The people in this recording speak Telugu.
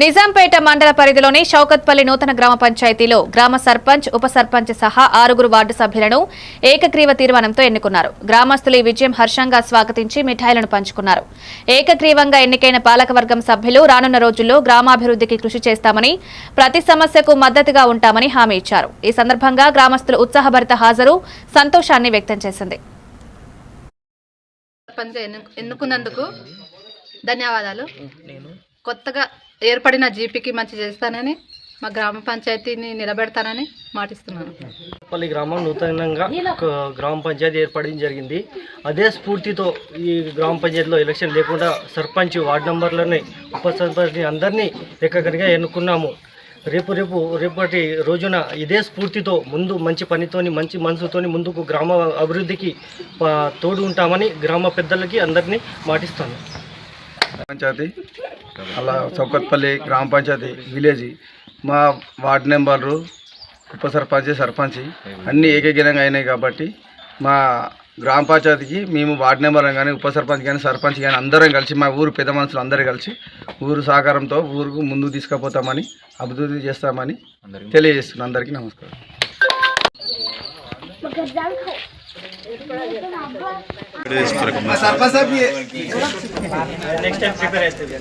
నిజాంపేట మండల పరిధిలోని షౌకత్పల్లి నూతన గ్రామ పంచాయతీలో గ్రామ సర్పంచ్ ఉప సర్పంచ్ సహా ఆరుగురు వార్డు సభ్యులను ఏకగ్రీవ తీర్మానంతో ఎన్నుకున్నారు. గ్రామస్తులు ఈ విజయం హర్షంగా స్వాగతించి మిఠాయిలను పంచుకున్నారు. ఏకగ్రీవంగా ఎన్నికైన పాలకవర్గం సభ్యులు రానున్న రోజుల్లో గ్రామాభివృద్ధికి కృషి చేస్తామని ప్రతి సమస్యకు మద్దతుగా ఉంటామని హామీ ఇచ్చారు. ఈ సందర్భంగా గ్రామస్తులు ఉత్సాహభరిత హాజరు సంతోషాన్ని వ్యక్తం చేసింది. ఎన్నుకున్నందుకు ధన్యవాదాలు. కొత్తగా ఏర్పడిన జీపీకి మంచి చేస్తానని మా గ్రామ పంచాయతీని నిలబెడతానని మాటిస్తున్నాను. పల్లి గ్రామం నూతనంగా ఒక గ్రామ పంచాయతీ ఏర్పడడం జరిగింది. అదే స్ఫూర్తితో ఈ గ్రామ పంచాయతీలో ఎలక్షన్ లేకుండా సర్పంచ్ వార్డు నంబర్లని ఉప సర్పంచ్ని అందరినీ ఏకగ్రంగా ఎన్నుకున్నాము. రేపు రేపు రేపటి రోజున ఇదే స్ఫూర్తితో ముందు మంచి పనితోని మంచి మనసుతోని ముందుకు గ్రామ అభివృద్ధికి తోడు ఉంటామని గ్రామ పెద్దలకి అందరినీ మాటిస్తాను. పంచాయతీ అలా చౌకత్పల్లి గ్రామ పంచాయతీ విలేజ్ మా వార్డు నెంబర్లు ఉప సర్పంచ్ సర్పంచ్ అన్నీ ఏకగ్రంగా అయినాయి కాబట్టి మా గ్రామ పంచాయతీకి మేము వార్డు నెంబర్ కానీ ఉప సర్పంచ్ కానీ సర్పంచ్ కానీ అందరం కలిసి మా ఊరు పెద్ద మనుషులు అందరూ కలిసి ఊరు సహకారంతో ఊరుకు ముందుకు తీసుకుపోతామని అభివృద్ధి చేస్తామని తెలియజేస్తున్నాను. అందరికీ నమస్కారం. నెక్స్ట్ టైం ప్రిపేర్ అవుతుంది